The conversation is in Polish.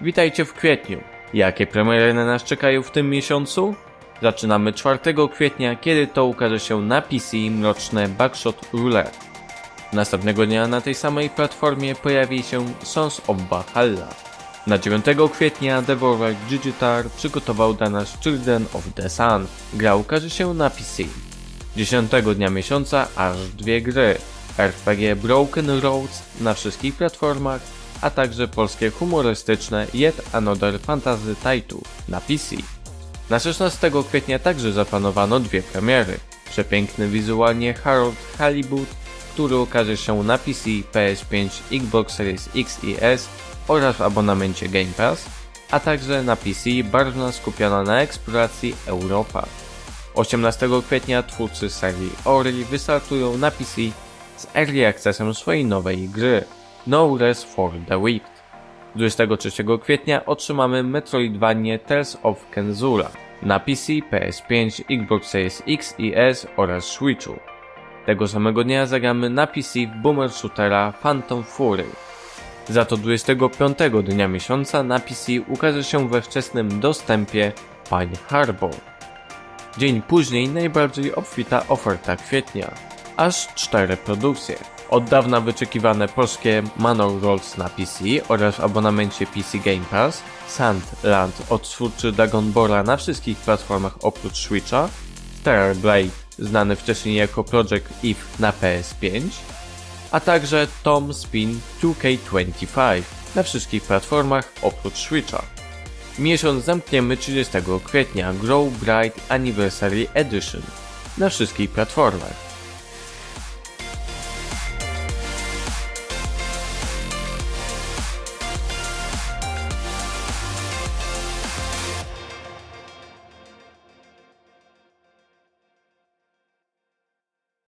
Witajcie w kwietniu. Jakie premiery na nas czekają w tym miesiącu? Zaczynamy 4 kwietnia, kiedy to ukaże się na PC mroczne Backshot Roulette. Następnego dnia na tej samej platformie pojawi się Sons of Valhalla. Na 9 kwietnia Devolver Digital przygotował dla nas Children of the Sun. Gra ukaże się na PC. 10 dnia miesiąca aż dwie gry. RPG Broken Roads na wszystkich platformach, a także polskie humorystyczne Yet Another Fantasy Title na PC. Na 16 kwietnia także zaplanowano dwie premiery. Przepiękny wizualnie Harold Halibut, który ukaże się na PC, PS5, Xbox Series X i S oraz w abonamencie Game Pass, a także na PC barwna skupiona na eksploracji Europa. 18 kwietnia twórcy serii Ori wystartują na PC z Early Accessem swojej nowej gry No Rest for the Wicked. 23 kwietnia otrzymamy Metroidvanie Tales of Kenzula na PC, PS5, Xbox Series X i S oraz Switchu. Tego samego dnia zagramy na PC w boomer shootera Phantom Fury. Za to 25 dnia miesiąca na PC ukaże się we wczesnym dostępie Pine Harbor. Dzień później najbardziej obfita oferta kwietnia. Aż cztery produkcje. Od dawna wyczekiwane polskie Manor Rolls na PC oraz w abonamencie PC Game Pass, Sandland od twórcy Dragonbora na wszystkich platformach oprócz Switcha, Stellar Blade znany wcześniej jako Project Eve na PS5, a także Tom Spin 2K25 na wszystkich platformach oprócz Switcha. Miesiąc zamkniemy 30 kwietnia Grow Bright Anniversary Edition na wszystkich platformach.